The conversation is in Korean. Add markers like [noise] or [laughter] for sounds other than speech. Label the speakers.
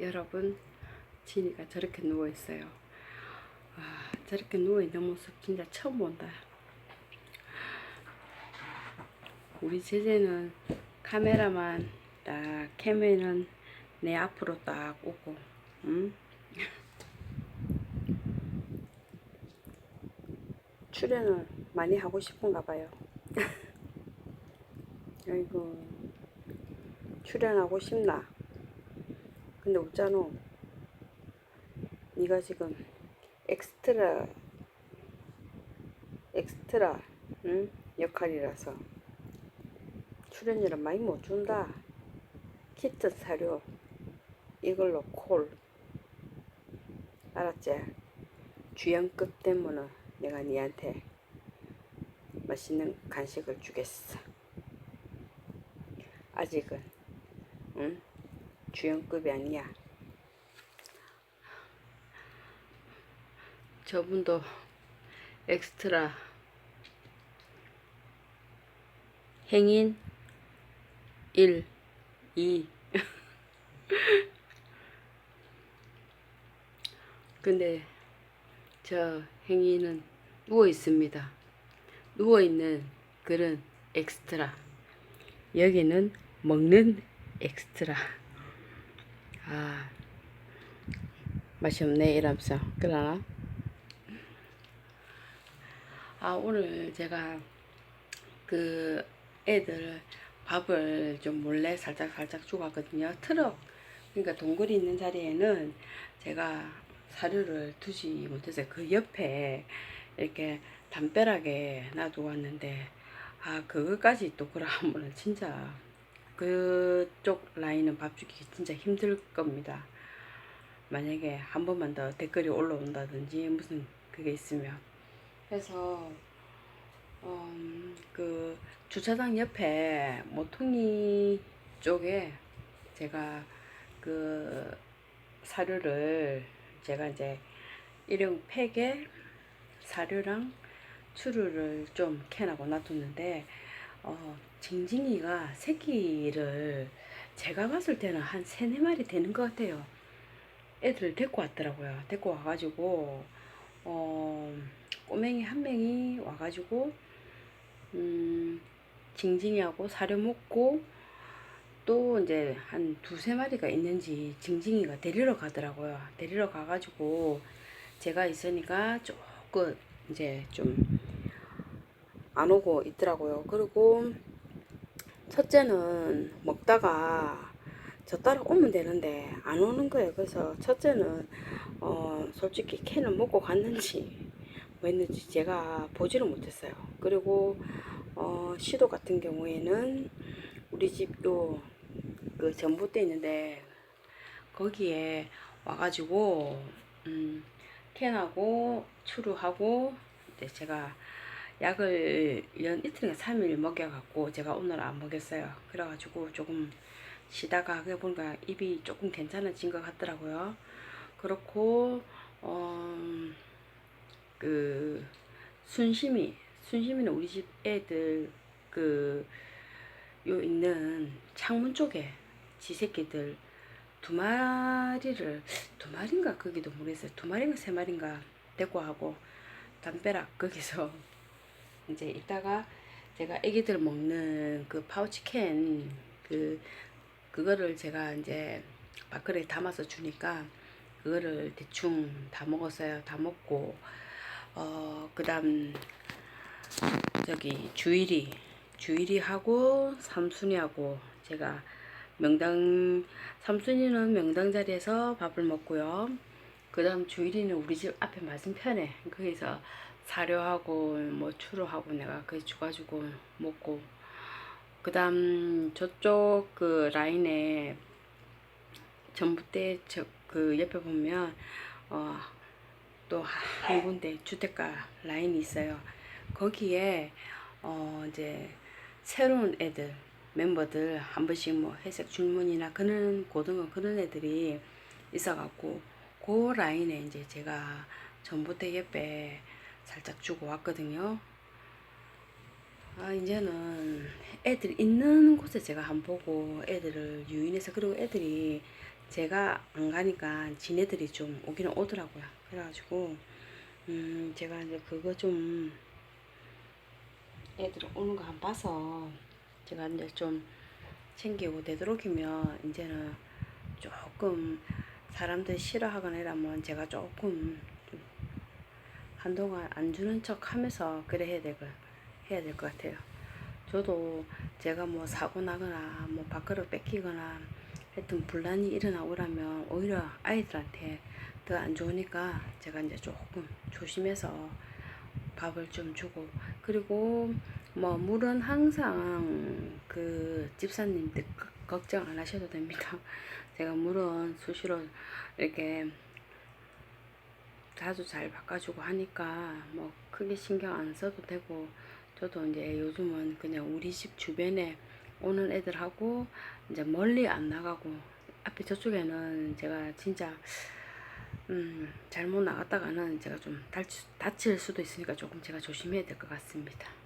Speaker 1: 여러분 진이가 저렇게 누워 있어요. 아, 저렇게 누워 있는 모습 진짜 처음 본다. 우리 제재는 카메라만 딱 캠에는 내 앞으로 딱 오고, 응? [laughs] 출연을 많이 하고 싶은가 봐요. [laughs] 아이고, 출연하고 싶나? 근데 없잖아. 네가 지금 엑스트라, 엑스트라, 응? 역할이라서 출연료를 많이 못 준다. 키트 사료 이걸로 콜 알았지? 주연급 때문에 내가 니한테 맛있는 간식을 주겠어. 아직은 응? 주연급이 아니야. 저분도 엑스트라 행인 1, 2 [laughs] 근데 저 행인은 누워 있습니다. 누워 있는 그런 엑스트라. 여기는 먹는 엑스트라. 아, 맛이 없네, 이러면서. 그러나? 아, 오늘 제가 그 애들 밥을 좀 몰래 살짝 살짝 주갔거든요. 트럭, 그러니까 동굴이 있는 자리에는 제가 사료를 두지 못해서 그 옆에 이렇게 담벼락에 놔두고 왔는데, 아, 그거까지 또 그러면은 진짜 그쪽 라인은 밥 주기 진짜 힘들 겁니다. 만약에 한 번만 더 댓글이 올라온다든지 무슨 그게 있으면. 그래서, 음, 그 주차장 옆에 모퉁이 쪽에 제가 그 사료를 제가 이제 일용 팩에 사료랑 추루를 좀 캔하고 놔뒀는데 어, 징징이가 새끼를 제가 봤을 때는 한 세네 마리 되는 것 같아요. 애들을 데리고 왔더라고요. 데리고 와가지고 어, 꼬맹이 한 명이 와가지고 음, 징징이하고 사료 먹고 또 이제 한 두세 마리가 있는지 징징이가 데리러 가더라고요. 데리러 가가지고 제가 있으니까 조금 이제 좀 안 오고 있더라고요. 그리고 첫째는 먹다가 저 따라 오면 되는데 안 오는 거예요. 그래서 첫째는 어 솔직히 캔을 먹고 갔는지 뭐 했는지 제가 보지를 못했어요. 그리고 어 시도 같은 경우에는 우리 집요 그 전봇대 있는데 거기에 와가지고 음 캔하고 추루하고 이제 제가 약을 연 이틀인가 3일 먹여갖고 제가 오늘 안 먹였어요. 그래가지고 조금 쉬다가 그래 보니까 입이 조금 괜찮아진 것 같더라고요. 그렇고 어, 그 순심이 순심이는 우리 집 애들 그 요 있는 창문 쪽에 지 새끼들 두 마리를 두 마리인가 거기도 모르겠어요. 두 마리인가 세 마리인가 데리고 하고 담벼락 거기서 이제 이따가 제가 애기들 먹는 그 파우치 캔 그 그거를 제가 이제 밥그릇에 담아서 주니까 그거를 대충 다 먹었어요. 다 먹고 어 그다음 저기 주일이 주일이 하고 삼순이하고 제가 명당 삼순이는 명당 자리에서 밥을 먹고요. 그다음 주일이는 우리 집 앞에 맞은편에 거기서 사료하고 뭐 추루하고 내가 거기 줘가지고 먹고 그 다음 저쪽 그 라인에 전봇대 저그 옆에 보면 어 또 한 군데 주택가 라인이 있어요. 거기에 어 이제 새로운 애들 멤버들 한 번씩 뭐 회색 줄무늬나 그런 고등어 그런 애들이 있어갖고 그 라인에 이제 제가 전봇대 옆에 살짝 주고 왔거든요. 아, 이제는 애들 있는 곳에 제가 한번 보고 애들을 유인해서 그리고 애들이 제가 안 가니까 지네들이 좀 오기는 오더라고요. 그래가지고 음 제가 이제 그거 좀 애들 오는 거 한 봐서 제가 이제 좀 챙기고 되도록이면 이제는 조금 사람들 싫어하거나 이러면 제가 조금 좀 한동안 안 주는 척 하면서 그래 해야 될 거, 해야 될 것 같아요. 저도 제가 뭐 사고 나거나 뭐 밥그릇 뺏기거나 하여튼 분란이 일어나고라면 오히려 아이들한테 더 안 좋으니까 제가 이제 조금 조심해서 밥을 좀 주고 그리고 뭐 물은 항상 그 집사님들 걱- 걱정 안 하셔도 됩니다. [laughs] 제가 물은 수시로 이렇게 자주 잘 바꿔주고 하니까 뭐 크게 신경 안 써도 되고 저도 이제 요즘은 그냥 우리 집 주변에 오는 애들하고 이제 멀리 안 나가고 앞에 저쪽에는 제가 진짜 음 잘못 나갔다가는 제가 좀 다치, 다칠 수도 있으니까 조금 제가 조심해야 될 것 같습니다.